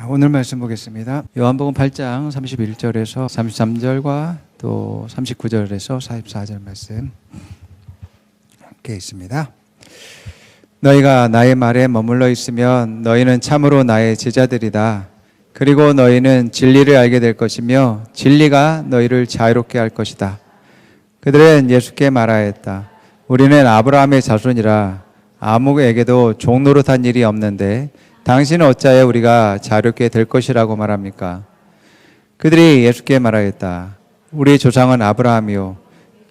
자, 오늘 말씀 보겠습니다. 요한복음 8장 31절에서 33절과 또 39절에서 44절 말씀 함께 있습니다. 너희가 나의 말에 머물러 있으면 너희는 참으로 나의 제자들이다. 그리고 너희는 진리를 알게 될 것이며 진리가 너희를 자유롭게 할 것이다. 그들은 예수께 말하였다. 우리는 아브라함의 자손이라 아무에게도 종노릇한 일이 없는데 당신은 어찌하여 우리가 자유롭게 될 것이라고 말합니까? 그들이 예수께 말하였다. 우리 조상은 아브라함이요.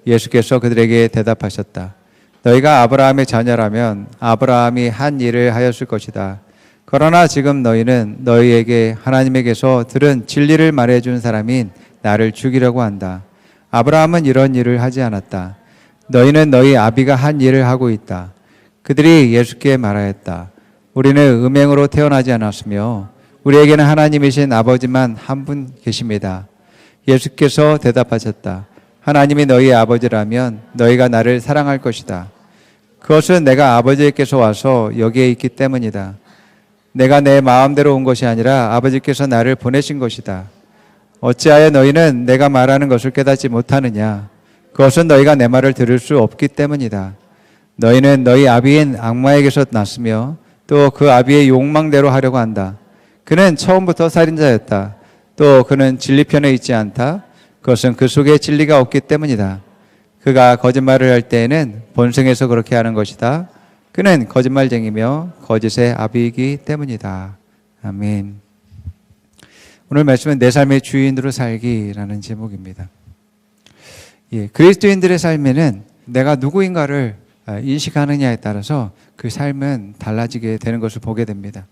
예수께서 그들에게 대답하셨다. 너희가 아브라함의 자녀라면 아브라함이 한 일을 하였을 것이다. 그러나 지금 너희는 너희에게 하나님에게서 들은 진리를 말해준 사람인 나를 죽이려고 한다. 아브라함은 이런 일을 하지 않았다. 너희는 너희 아비가 한 일을 하고 있다. 그들이 예수께 말하였다. 우리는 음행으로 태어나지 않았으며 우리에게는 하나님이신 아버지만 한 분 계십니다. 예수께서 대답하셨다. 하나님이 너희 아버지라면 너희가 나를 사랑할 것이다. 그것은 내가 아버지께서 와서 여기에 있기 때문이다. 내가 내 마음대로 온 것이 아니라 아버지께서 나를 보내신 것이다. 어찌하여 너희는 내가 말하는 것을 깨닫지 못하느냐? 그것은 너희가 내 말을 들을 수 없기 때문이다. 너희는 너희 아비인 악마에게서 났으며 또 그 아비의 욕망대로 하려고 한다. 그는 처음부터 살인자였다. 또 그는 진리편에 있지 않다. 그것은 그 속에 진리가 없기 때문이다. 그가 거짓말을 할 때에는 본성에서 그렇게 하는 것이다. 그는 거짓말쟁이며 거짓의 아비이기 때문이다. 아멘. 오늘 말씀은 내 삶의 주인으로 살기라는 제목입니다. 예, 그리스도인들의 삶에는 내가 누구인가를 아, 인식하느냐에 따라서 그 삶은 달라지게 되는 것을 보게 됩니다.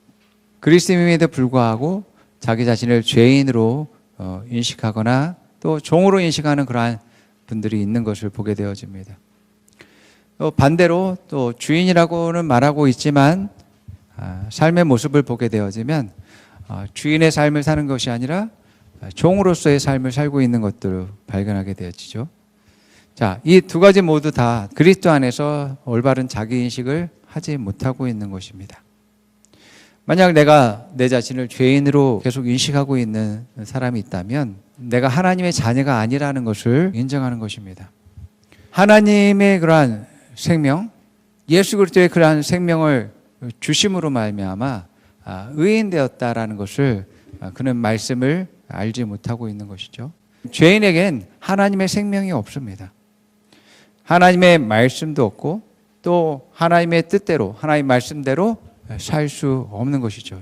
그리스도인에도 불구하고 자기 자신을 죄인으로 어, 인식하거나 또 종으로 인식하는 그러한 분들이 있는 것을 보게 되어집니다. 또 반대로 또 주인이라고는 말하고 있지만 아, 삶의 모습을 보게 되어지면 어, 주인의 삶을 사는 것이 아니라 종으로서의 삶을 살고 있는 것들을 발견하게 되어지죠. 자, 이 두 가지 모두 다 그리스도 안에서 올바른 자기 인식을 하지 못하고 있는 것입니다. 만약 내가 내 자신을 죄인으로 계속 인식하고 있는 사람이 있다면 내가 하나님의 자녀가 아니라는 것을 인정하는 것입니다. 하나님의 그러한 생명, 예수 그리스도의 그러한 생명을 주심으로 말미암아 아, 의인 되었다라는 것을 아, 그는 말씀을 알지 못하고 있는 것이죠. 죄인에겐 하나님의 생명이 없습니다. 하나님의 말씀도 없고 또 하나님의 뜻대로 하나님 말씀대로 살 수 없는 것이죠.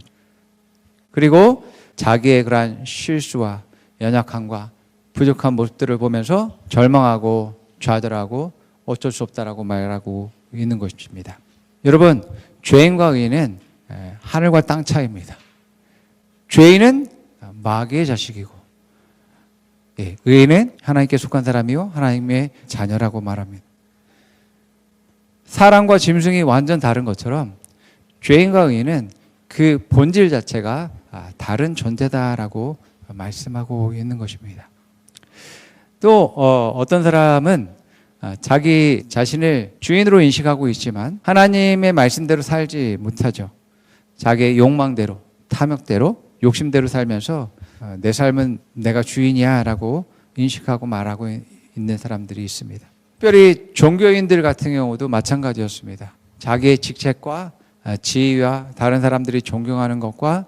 그리고 자기의 그러한 실수와 연약함과 부족한 모습들을 보면서 절망하고 좌절하고 어쩔 수 없다라고 말하고 있는 것입니다. 여러분, 죄인과 의인은 하늘과 땅 차이입니다. 죄인은 마귀의 자식이고, 예, 의인은 하나님께 속한 사람이요 하나님의 자녀라고 말합니다. 사람과 짐승이 완전 다른 것처럼 죄인과 의인은 그 본질 자체가 아, 다른 존재다라고 말씀하고 있는 것입니다. 또 어, 떤 사람은 아, 자기 자신을 주인으로 인식하고 있지만 하나님의 말씀대로 살지 못하죠. 자기의 욕망대로, 탐욕대로, 욕심대로 살면서 어, 내 삶은 내가 주인이야라고 인식하고 말하고 있는 사람들이 있습니다. 특별히 종교인들 같은 경우도 마찬가지였습니다. 자기의 직책과 아, 지위와 다른 사람들이 존경하는 것과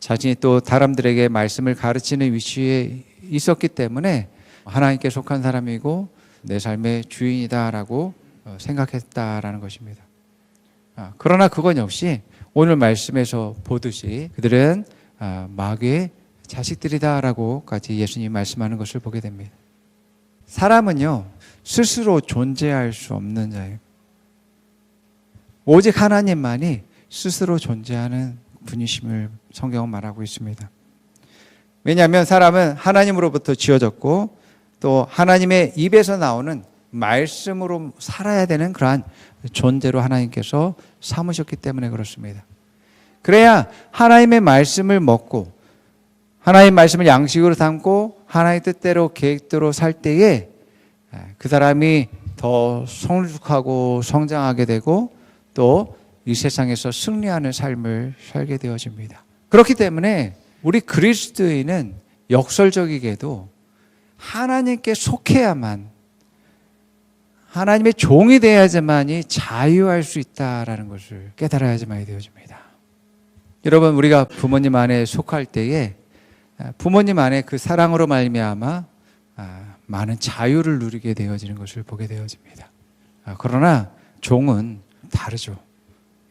자신이 또 사람들에게 말씀을 가르치는 위치에 있었기 때문에 하나님께 속한 사람이고 내 삶의 주인이다라고 어, 생각했다라는 것입니다. 아, 그러나 그건 역시 오늘 말씀에서 보듯이 그들은 아, 마귀의 자식들이다라고까지 예수님 말씀하는 것을 보게 됩니다. 사람은요 스스로 존재할 수 없는 자예요. 오직 하나님만이 스스로 존재하는 분이심을 성경은 말하고 있습니다. 왜냐하면 사람은 하나님으로부터 지어졌고 또 하나님의 입에서 나오는 말씀으로 살아야 되는 그러한 존재로 하나님께서 삼으셨기 때문에 그렇습니다. 그래야 하나님의 말씀을 먹고 하나님의 말씀을 양식으로 담고 하나님의 뜻대로 계획대로 살 때에 그 사람이 더 성숙하고 성장하게 되고 또 이 세상에서 승리하는 삶을 살게 되어집니다. 그렇기 때문에 우리 그리스도인은 역설적이게도 하나님께 속해야만 하나님의 종이 되어야지만이 자유할 수 있다라는 것을 깨달아야지만이 되어집니다. 여러분 우리가 부모님 안에 속할 때에 부모님 안에 그 사랑으로 말미암아 아, 많은 자유를 누리게 되어지는 것을 보게 되어집니다. 아, 그러나 종은 다르죠.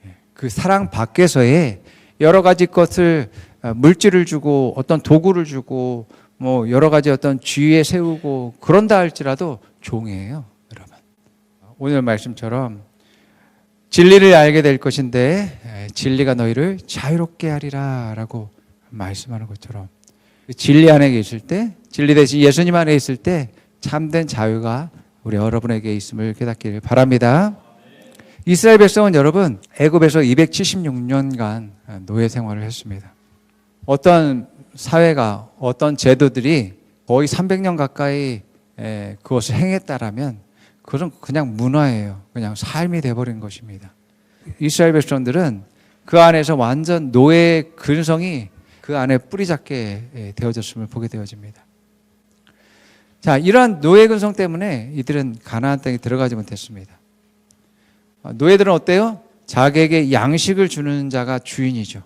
예, 그 사랑 밖에서의 여러 가지 것을 아, 물질을 주고 어떤 도구를 주고 뭐 여러 가지 어떤 주위에 세우고 그런다 할지라도 종이에요, 여러분. 오늘 말씀처럼 진리를 알게 될 것인데 에, 진리가 너희를 자유롭게 하리라라고 말씀하는 것처럼 그 진리 안에 계실 때 진리 대신 예수님 안에 있을 때 참된 자유가 우리 여러분에게 있음을 깨닫기를 바랍니다. 이스라엘 백성은 여러분 애굽에서 276년간 노예 생활을 했습니다. 어떤 사회가 어떤 제도들이 거의 300년 가까이 에, 그것을 행했다라면 그건 그냥 문화예요. 그냥 삶이 돼버린 것입니다. 이스라엘 백성들은 그 안에서 완전 노예의 근성이 그 안에 뿌리 잡게 예, 되어졌음을 보게 되어집니다. 자, 이러한 노예 근성 때문에 이들은 가나안 땅에 들어가지 못했습니다. 아, 노예들은 어때요? 자기에게 양식을 주는 자가 주인이죠.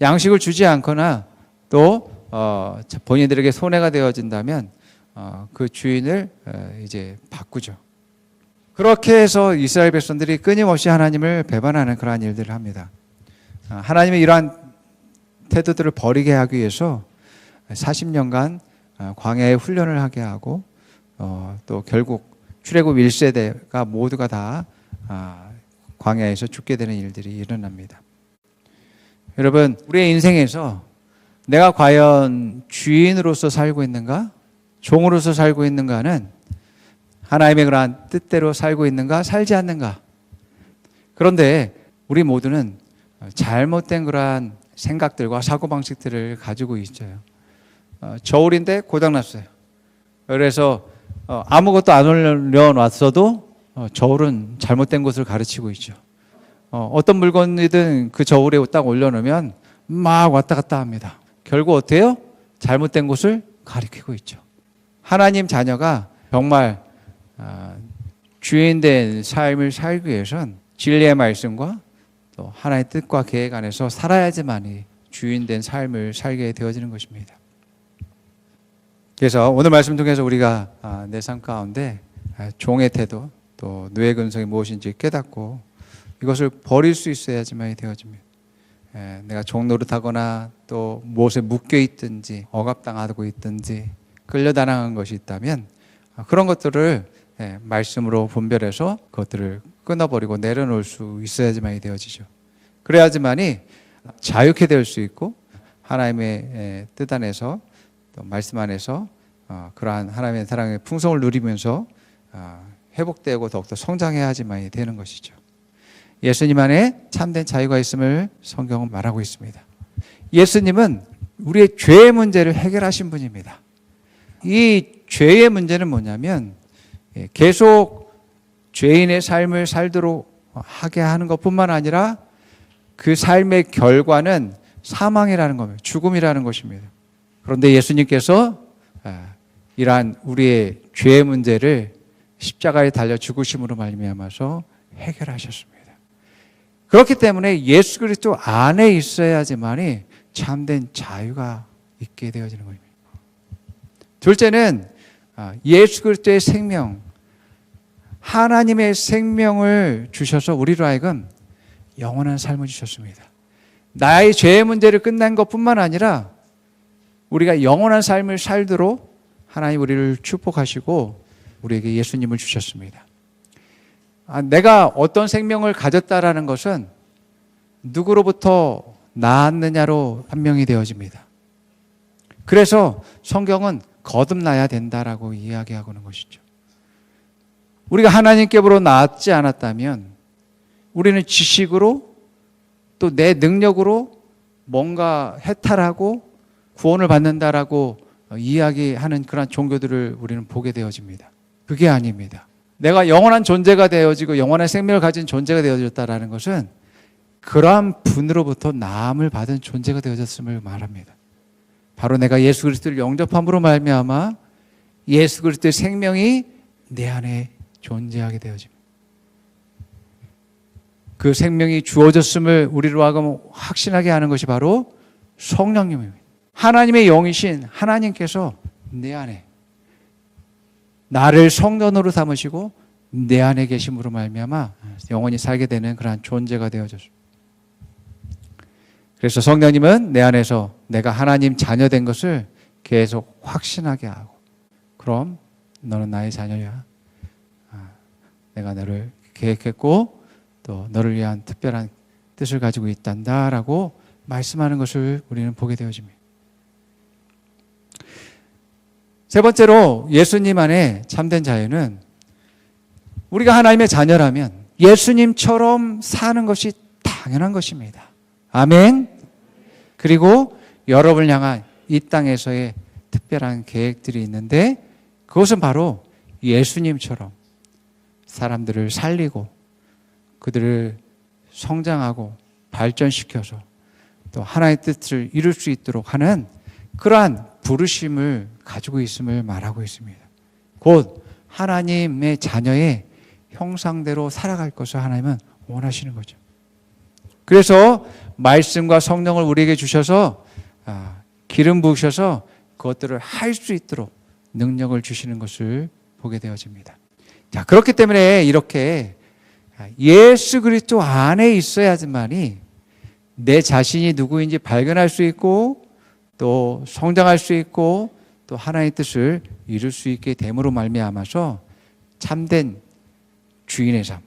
양식을 주지 않거나 또 어, 본인들에게 손해가 되어진다면 어, 그 주인을 어, 이제 바꾸죠. 그렇게 해서 이스라엘 백성들이 끊임없이 하나님을 배반하는 그러한 일들을 합니다. 아, 하나님의 이러한 태도들을 버리게 하기 위해서 40년간 어, 광야에 훈련을 하게 하고 어, 또 결국 출애굽 1세대가 모두가 다 아, 광야에서 죽게 되는 일들이 일어납니다. 여러분, 우리의 인생에서 내가 과연 주인으로서 살고 있는가? 종으로서 살고 있는가는 하나님의 그러한 뜻대로 살고 있는가? 살지 않는가? 그런데 우리 모두는 잘못된 그러한 생각들과 사고방식들을 가지고 있어요. 어, 저울인데 고장났어요. 그래서 어, 아무것도 안 올려놨어도 어, 저울은 잘못된 것을 가르치고 있죠. 어, 어떤 물건이든 그 저울에 딱 올려놓으면 막 왔다 갔다 합니다. 결국 어때요? 잘못된 것을 가리키고 있죠. 하나님 자녀가 정말 아, 주인된 삶을 살기 위해선 진리의 말씀과 또 하나의 뜻과 계획 안에서 살아야지만이 주인된 삶을 살게 되어지는 것입니다. 그래서 오늘 말씀 통해서 우리가 아, 내삶 가운데 아, 종의 태도 또 누의 근성이 무엇인지 깨닫고 이것을 버릴 수 있어야지만이 되어집니다. 예, 내가 종 노릇하거나 또 무엇에 묶여 있든지 억압당하고 있든지 끌려다나간 것이 있다면 아, 그런 것들을 예, 말씀으로 분별해서 그것들을 끊어버리고 내려놓을 수 있어야지만이 되어지죠. 그래야지만이 자유케 될 수 있고 하나님의 예, 뜻 안에서 또 말씀 안에서 어, 그러한 하나님의 사랑의 풍성을 누리면서 아, 회복되고 더욱더 성장해야지만이 되는 것이죠. 예수님 안에 참된 자유가 있음을 성경은 말하고 있습니다. 예수님은 우리의 죄의 문제를 해결하신 분입니다. 이 죄의 문제는 뭐냐면 예, 계속 죄인의 삶을 살도록 하게 하는 것뿐만 아니라 그 삶의 결과는 사망이라는 겁니다. 죽음이라는 것입니다. 그런데 예수님께서 아, 이러한 우리의 죄의 문제를 십자가에 달려 죽으심으로 말미암아서 해결하셨습니다. 그렇기 때문에 예수 그리스도 안에 있어야지만이 참된 자유가 있게 되어지는 겁니다. 둘째는 아, 예수 그리스도의 생명, 하나님의 생명을 주셔서 우리로 하여금 영원한 삶을 주셨습니다. 나의 죄의 문제를 끝낸 것뿐만 아니라 우리가 영원한 삶을 살도록 하나님 우리를 축복하시고 우리에게 예수님을 주셨습니다. 아, 내가 어떤 생명을 가졌다라는 것은 누구로부터 나았느냐로 판명이 되어집니다. 그래서 성경은 거듭나야 된다라고 이야기하고는 것이죠. 우리가 하나님께로 나았지 않았다면 우리는 지식으로 또 내 능력으로 뭔가 해탈하고 구원을 받는다라고 이야기하는 그런 종교들을 우리는 보게 되어집니다. 그게 아닙니다. 내가 영원한 존재가 되어지고 영원한 생명을 가진 존재가 되어졌다라는 것은 그러한 분으로부터 나음을 받은 존재가 되어졌음을 말합니다. 바로 내가 예수 그리스도를 영접함으로 말미암아 예수 그리스도의 생명이 내 안에 존재하게 되어집니다. 그 생명이 주어졌음을 우리로 하금 확신하게 하는 것이 바로 성령님입니다. 하나님의 영이신 하나님께서 내 안에 나를 성전으로 삼으시고 내 안에 계심으로 말미암아 영원히 살게 되는 그러한 존재가 되어졌습니다. 그래서 성령님은 내 안에서 내가 하나님 자녀 된 것을 계속 확신하게 하고 그럼 너는 나의 자녀야. 아, 내가 너를 계획했고 또 너를 위한 특별한 뜻을 가지고 있단다라고 말씀하는 것을 우리는 보게 되어집니다. 세 번째로 예수님 안에 참된 자유는 우리가 하나님의 자녀라면 예수님처럼 사는 것이 당연한 것입니다. 아멘. 그리고 여러분을 향한 이 땅에서의 특별한 계획들이 있는데 그것은 바로 예수님처럼 사람들을 살리고 그들을 성장하고 발전시켜서 또 하나의 뜻을 이룰 수 있도록 하는 그러한 부르심을 가지고 있음을 말하고 있습니다. 곧 하나님의 자녀의 형상대로 살아갈 것을 하나님은 원하시는 거죠. 그래서 말씀과 성령을 우리에게 주셔서 아, 기름 부으셔서 그것들을 할 수 있도록 능력을 주시는 것을 보게 되어집니다. 자, 그렇기 때문에 이렇게 예수 그리스도 안에 있어야지만이 내 자신이 누구인지 발견할 수 있고 또 성장할 수 있고 또 하나의 뜻을 이룰 수 있게 됨으로 말미암아서 참된 주인의 삶,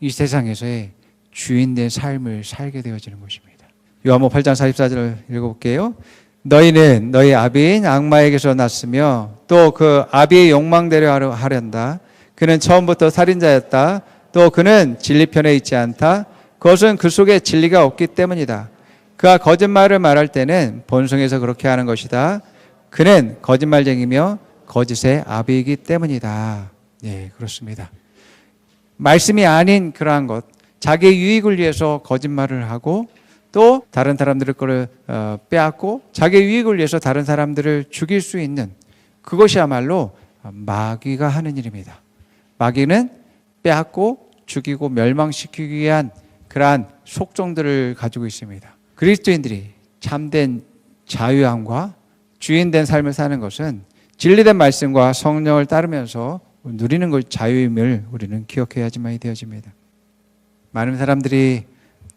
이 세상에서의 주인된 삶을 살게 되어지는 것입니다. 요한복 8장 44절을 읽어볼게요. 너희는 너희 아비인 악마에게서 났으며 또 그 아비의 욕망대로 하련다. 그는 처음부터 살인자였다. 또 그는 진리편에 있지 않다. 그것은 그 속에 진리가 없기 때문이다. 그가 거짓말을 말할 때는 본성에서 그렇게 하는 것이다. 그는 거짓말쟁이며 거짓의 아비이기 때문이다. 네, 그렇습니다. 말씀이 아닌 그러한 것, 자기의 유익을 위해서 거짓말을 하고 또 다른 사람들의 거를 어, 빼앗고 자기의 유익을 위해서 다른 사람들을 죽일 수 있는 그것이야말로 마귀가 하는 일입니다. 마귀는 빼앗고 죽이고 멸망시키기 위한 그러한 속성들을 가지고 있습니다. 그리스도인들이 참된 자유함과 주인된 삶을 사는 것은 진리된 말씀과 성령을 따르면서 누리는 것 자유임을 우리는 기억해야지만이 되어집니다. 많은 사람들이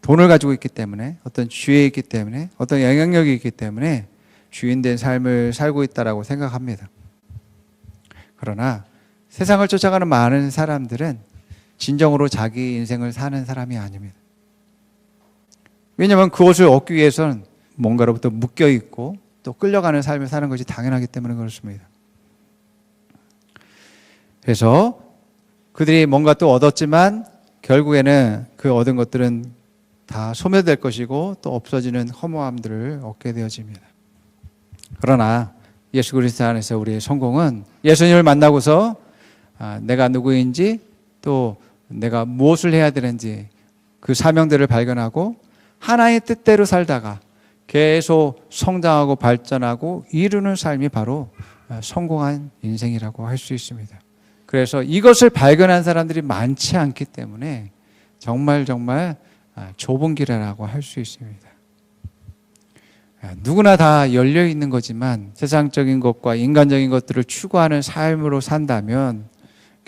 돈을 가지고 있기 때문에 어떤 지위에 있기 때문에 어떤 영향력이 있기 때문에 주인된 삶을 살고 있다라고 생각합니다. 그러나 세상을 쫓아가는 많은 사람들은 진정으로 자기 인생을 사는 사람이 아닙니다. 왜냐하면 그것을 얻기 위해서는 뭔가로부터 묶여 있고 또 끌려가는 삶을 사는 것이 당연하기 때문에 그렇습니다. 그래서 그들이 뭔가 또 얻었지만 결국에는 그 얻은 것들은 다 소멸될 것이고 또 없어지는 허무함들을 얻게 되어집니다. 그러나 예수 그리스도 안에서 우리의 성공은 예수님을 만나고서 아, 내가 누구인지 또 내가 무엇을 해야 되는지 그 사명들을 발견하고 하나의 뜻대로 살다가 계속 성장하고 발전하고 이루는 삶이 바로 성공한 인생이라고 할 수 있습니다. 그래서 이것을 발견한 사람들이 많지 않기 때문에 정말 정말 좁은 길이라고 할 수 있습니다. 누구나 다 열려 있는 거지만 세상적인 것과 인간적인 것들을 추구하는 삶으로 산다면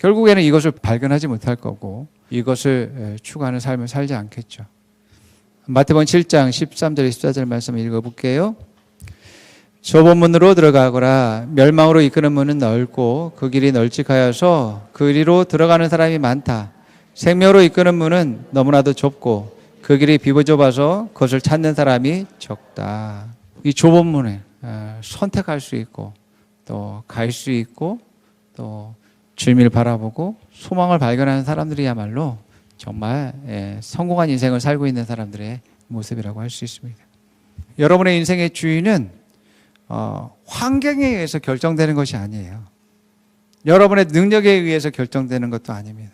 결국에는 이것을 발견하지 못할 거고 이것을 추구하는 삶을 살지 않겠죠. 마태복음 7장 13절 14절 말씀 읽어볼게요. 좁은 문으로 들어가거라 멸망으로 이끄는 문은 넓고 그 길이 널찍하여서 그 길로 들어가는 사람이 많다. 생명으로 이끄는 문은 너무나도 좁고 그 길이 비좁아서 그것을 찾는 사람이 적다. 이 좁은 문에 어, 선택할 수 있고 또 갈 수 있고 또 주님을 바라보고 소망을 발견하는 사람들이야말로 정말 예, 성공한 인생을 살고 있는 사람들의 모습이라고 할 수 있습니다. 여러분의 인생의 주인은 어, 환경에 의해서 결정되는 것이 아니에요. 여러분의 능력에 의해서 결정되는 것도 아닙니다.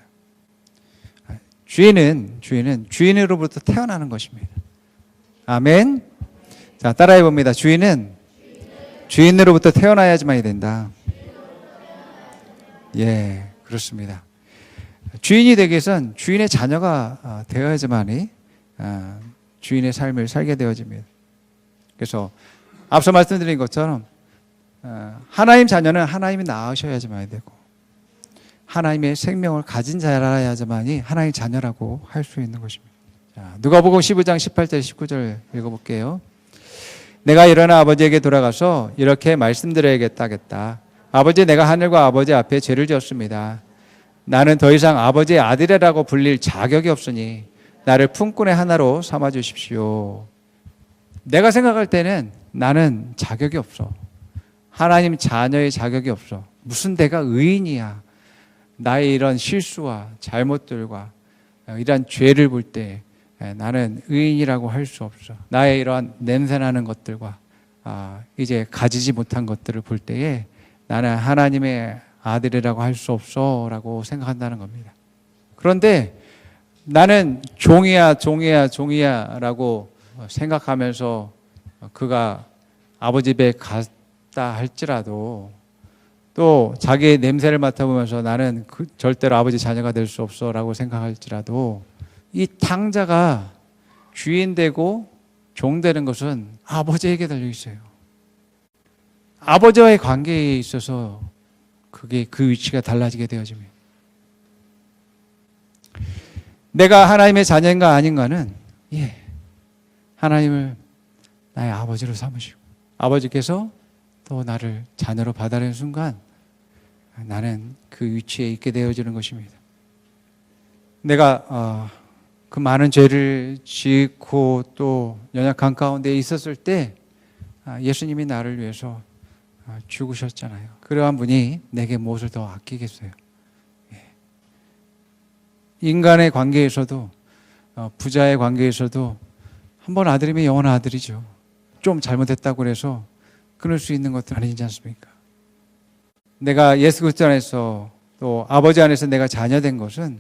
주인은 주인은 주인으로부터 태어나는 것입니다. 아멘. 자, 따라해 봅니다. 주인은 주인으로부터 태어나야지만이 된다. 예, 그렇습니다. 주인이 되기 위해선 주인의 자녀가 어, 되어야지만이 어, 주인의 삶을 살게 되어집니다. 그래서 앞서 말씀드린 것처럼 어, 하나님 자녀는 하나님이 낳으셔야지만이 되고 하나님의 생명을 가진 자라야지만이 하나님 자녀라고 할 수 있는 것입니다. 자, 누가복음 15장 18절 19절 읽어볼게요. 내가 일어나 아버지에게 돌아가서 이렇게 말씀드려야겠다겠다. 아버지 내가 하늘과 아버지 앞에 죄를 지었습니다. 나는 더 이상 아버지의 아들이라고 불릴 자격이 없으니 나를 품꾼의 하나로 삼아 주십시오. 내가 생각할 때는 나는 자격이 없어. 하나님 자녀의 자격이 없어. 무슨 내가 의인이야. 나의 이런 실수와 잘못들과 이러한 죄를 볼 때 나는 의인이라고 할 수 없어. 나의 이러한 냄새나는 것들과 아, 이제 가지지 못한 것들을 볼 때에 나는 하나님의 아들이라고 할 수 없어 라고 생각한다는 겁니다. 그런데 나는 종이야, 종이야, 종이야 라고 생각하면서 그가 아버지 집에 갔다 할지라도 또 자기의 냄새를 맡아보면서 나는 그 절대로 아버지 자녀가 될 수 없어 라고 생각할지라도 이 탕자가 주인 되고 종 되는 것은 아버지에게 달려 있어요. 아버지와의 관계에 있어서 그게 그 위치가 달라지게 되어집니다. 내가 하나님의 자녀인가 아닌가는 예 하나님을 나의 아버지로 삼으시고 아버지께서 또 나를 자녀로 받아들이는 순간 나는 그 위치에 있게 되어지는 것입니다. 내가 어, 그 많은 죄를 짓고 또 연약한 가운데 있었을 때 아, 예수님이 나를 위해서 아, 죽으셨잖아요. 그러한 분이 내게 무엇을 더 아끼겠어요? 예. 인간의 관계에서도 어, 부자의 관계에서도 한 번 아들이면 영원한 아들이죠. 좀 잘못했다고 해서 끊을 수 있는 것은 아니지 않습니까? 내가 예수 그리스도 안에서 또 아버지 안에서 내가 자녀된 것은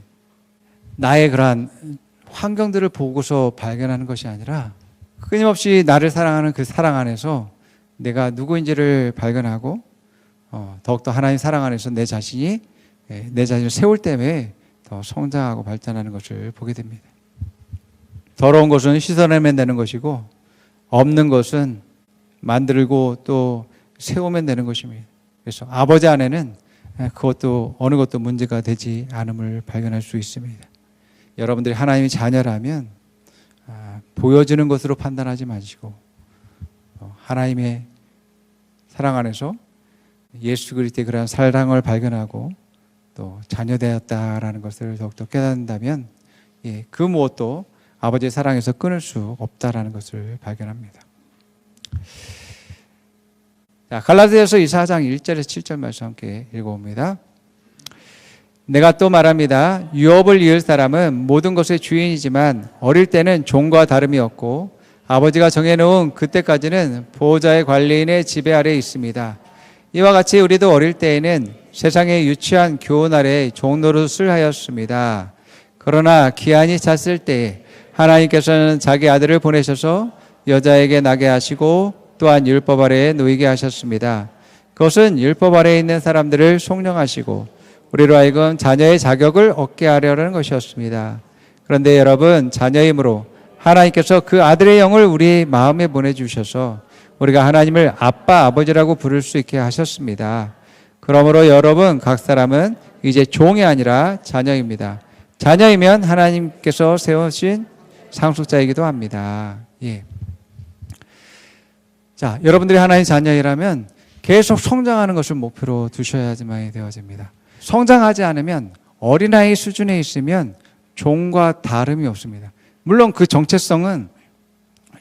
나의 그러한 환경들을 보고서 발견하는 것이 아니라 끊임없이 나를 사랑하는 그 사랑 안에서 내가 누구인지를 발견하고 어, 더욱더 하나님 사랑 안에서 내 자신이 예, 내 자신을 세울 때문에 더 성장하고 발전하는 것을 보게 됩니다. 더러운 것은 씻어내면 되는 것이고 없는 것은 만들고 또 세우면 되는 것입니다. 그래서 아버지 안에는 그것도 어느 것도 문제가 되지 않음을 발견할 수 있습니다. 여러분들이 하나님의 자녀라면 아, 보여지는 것으로 판단하지 마시고 어, 하나님의 사랑 안에서 예수 그리스도의 그러한 사랑을 발견하고 또 자녀되었다라는 것을 더욱더 깨닫는다면 예, 그 무엇도 아버지의 사랑에서 끊을 수 없다라는 것을 발견합니다. 자, 갈라디아서 2사장 1절에서 7절 말씀 함께 읽어봅니다. 내가 또 말합니다. 유업을 이을 사람은 모든 것의 주인이지만 어릴 때는 종과 다름이 없고 아버지가 정해놓은 그때까지는 보호자의 관리인의 지배 아래 있습니다. 이와 같이 우리도 어릴 때에는 세상의 유치한 교훈 아래 종노릇을 하였습니다. 그러나 기한이 찼을 때 하나님께서는 자기 아들을 보내셔서 여자에게 나게 하시고 또한 율법 아래에 놓이게 하셨습니다. 그것은 율법 아래에 있는 사람들을 속령하시고 우리로 하여금 자녀의 자격을 얻게 하려는 것이었습니다. 그런데 여러분 자녀이므로 하나님께서 그 아들의 영을 우리 마음에 보내주셔서 우리가 하나님을 아빠 아버지라고 부를 수 있게 하셨습니다. 그러므로 여러분 각 사람은 이제 종이 아니라 자녀입니다. 자녀이면 하나님께서 세우신 상속자이기도 합니다. 예. 자, 여러분들이 하나님 자녀이라면 계속 성장하는 것을 목표로 두셔야지만 되어집니다. 성장하지 않으면 어린아이 수준에 있으면 종과 다름이 없습니다. 물론 그 정체성은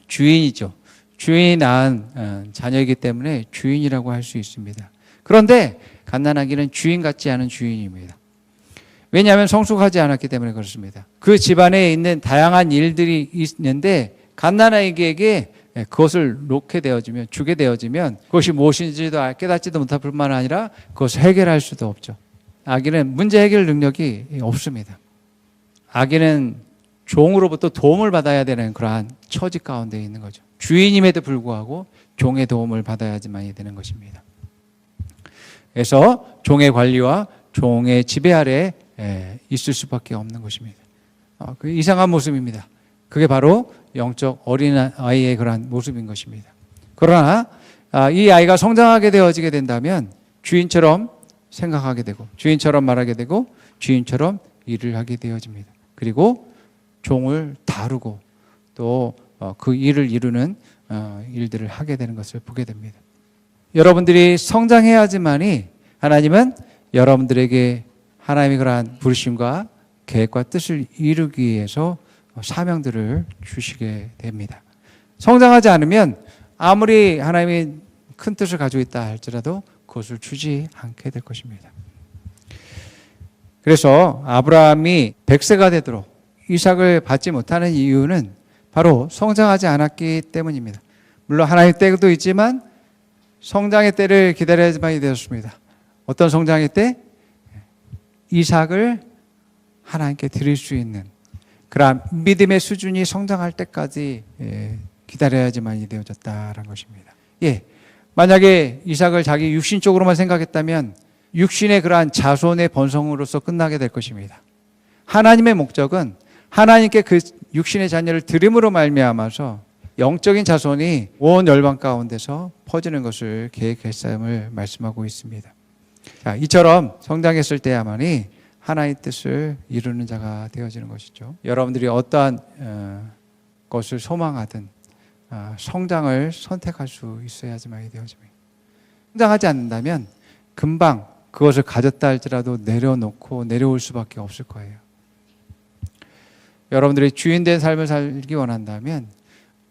주인이죠. 주인이 낳은 어, 자녀이기 때문에 주인이라고 할 수 있습니다. 그런데 갓난아기는 주인 같지 않은 주인입니다. 왜냐하면 성숙하지 않았기 때문에 그렇습니다. 그 집안에 있는 다양한 일들이 있는데 갓난아기에게 그것을 놓게 되어지면 주게 되어지면 그것이 무엇인지도 깨닫지도 못할 뿐만 아니라 그것을 해결할 수도 없죠. 아기는 문제 해결 능력이 없습니다. 아기는 종으로부터 도움을 받아야 되는 그러한 처지 가운데 있는 거죠. 주인임에도 불구하고 종의 도움을 받아야지만이 되는 것입니다. 그래서 종의 관리와 종의 지배 아래 예, 있을 수밖에 없는 것입니다. 어, 그 이상한 모습입니다. 그게 바로 영적 어린 아이의 그러한 모습인 것입니다. 그러나 아, 이 아이가 성장하게 되어지게 된다면 주인처럼 생각하게 되고 주인처럼 말하게 되고 주인처럼 일을 하게 되어집니다. 그리고 종을 다루고 또그 어, 일을 이루는 어, 일들을 하게 되는 것을 보게 됩니다. 여러분들이 성장해야지만이 하나님은 여러분들에게 하나님의 그러한 부르심과 계획과 뜻을 이루기 위해서 사명들을 주시게 됩니다. 성장하지 않으면 아무리 하나님이 큰 뜻을 가지고 있다 할지라도 그것을 주지 않게 될 것입니다. 그래서 아브라함이 100세가 되도록 이삭을 받지 못하는 이유는 바로 성장하지 않았기 때문입니다. 물론 하나님 때도 있지만 성장의 때를 기다려야지만이 되었습니다. 어떤 성장의 때? 이삭을 하나님께 드릴 수 있는 그러한 믿음의 수준이 성장할 때까지 예, 기다려야지만이 되어졌다라는 것입니다. 예. 만약에 이삭을 자기 육신적으로만 생각했다면 육신의 그러한 자손의 번성으로서 끝나게 될 것입니다. 하나님의 목적은 하나님께 그 육신의 자녀를 드림으로 말미암아서 영적인 자손이 온 열방 가운데서 퍼지는 것을 계획했음을 말씀하고 있습니다. 자, 이처럼 성장했을 때야만이 하나의 뜻을 이루는 자가 되어지는 것이죠. 여러분들이 어떠한 어, 것을 소망하든 어, 성장을 선택할 수 있어야지만이 되어집니다. 성장하지 않는다면 금방 그것을 가졌다 할지라도 내려놓고 내려올 수밖에 없을 거예요. 여러분들이 주인된 삶을 살기 원한다면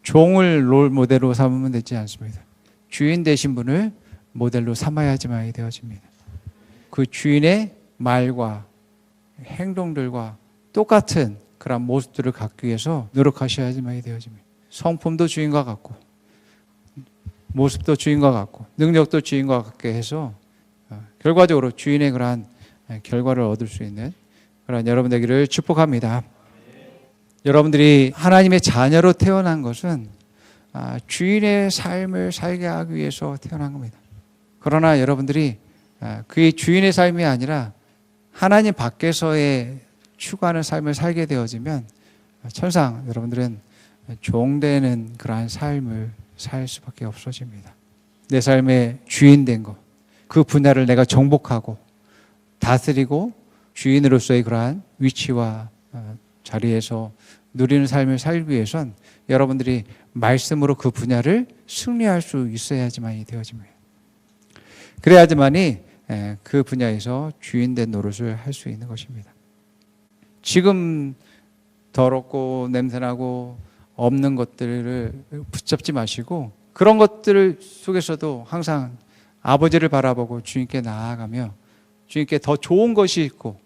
종을 롤 모델로 삼으면 되지 않습니다. 주인 되신 분을 모델로 삼아야지만이 되어집니다. 그 주인의 말과 행동들과 똑같은 그런 모습들을 갖기 위해서 노력하셔야지만이 되어집니다. 성품도 주인과 같고 모습도 주인과 같고 능력도 주인과 같게 해서 어, 결과적으로 주인의 그러한 결과를 얻을 수 있는 그런 여러분 되기를 축복합니다. 여러분들이 하나님의 자녀로 태어난 것은 아, 주인의 삶을 살게 하기 위해서 태어난 겁니다. 그러나 여러분들이 아, 그의 주인의 삶이 아니라 하나님 밖에서의 추구하는 삶을 살게 되어지면 천상 여러분들은 종되는 그러한 삶을 살 수밖에 없어집니다. 내 삶의 주인 된 것, 그 분야를 내가 정복하고 다스리고 주인으로서의 그러한 위치와 어, 자리에서 누리는 삶을 살기 위해선 여러분들이 말씀으로 그 분야를 승리할 수 있어야지만이 되어집니다. 그래야지만이 그 분야에서 주인된 노릇을 할 수 있는 것입니다. 지금 더럽고 냄새나고 없는 것들을 붙잡지 마시고 그런 것들 속에서도 항상 아버지를 바라보고 주님께 나아가며 주님께 더 좋은 것이 있고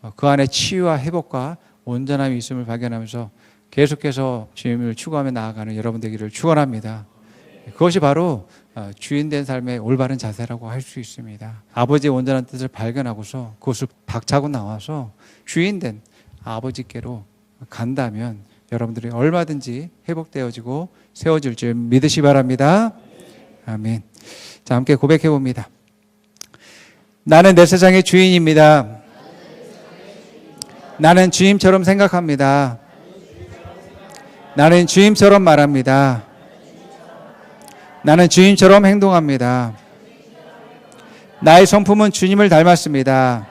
어, 그 안에 치유와 회복과 온전함이 있음을 발견하면서 계속해서 주님을 추구하며 나아가는 여러분 되기를 축원합니다. 그것이 바로 어, 주인된 삶의 올바른 자세라고 할 수 있습니다. 아버지의 온전한 뜻을 발견하고서 그것을 박차고 나와서 주인된 아버지께로 간다면 여러분들이 얼마든지 회복되어지고 세워질 줄 믿으시 바랍니다. 아멘. 자, 함께 고백해 봅니다. 나는 내 세상의 주인입니다. 나는 주임처럼 생각합니다. 나는 주임처럼 말합니다. 나는 주님처럼 행동합니다. 나의 성품은 주님을 닮았습니다.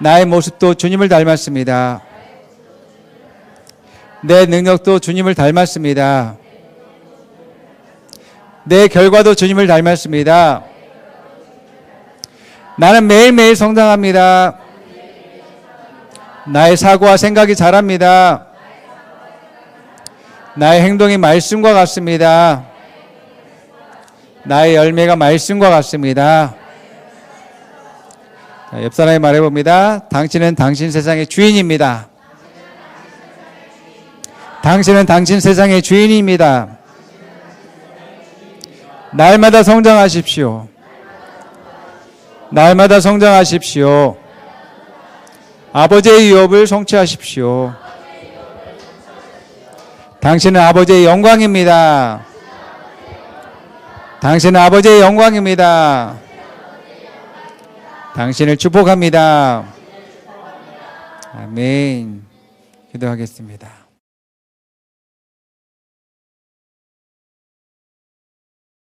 나의 모습도 주님을 닮았습니다. 내 능력도 주님을 닮았습니다. 내 결과도 주님을 닮았습니다. 나는 매일매일 성장합니다. 나의 사고와 생각이 자랍니다. 나의 행동이 말씀과 같습니다. 나의 열매가 말씀과 같습니다. 자, 옆 사람이 말해봅니다. 당신은 당신 세상의 주인입니다. 당신은 당신 세상의 주인입니다. 날마다 성장하십시오. 날마다 성장하십시오. 아버지의 유업을 성취하십시오. 당신은 아버지의 영광입니다. 당신은 아버지의 영광입니다. 당신을 축복합니다. 아멘. 기도하겠습니다.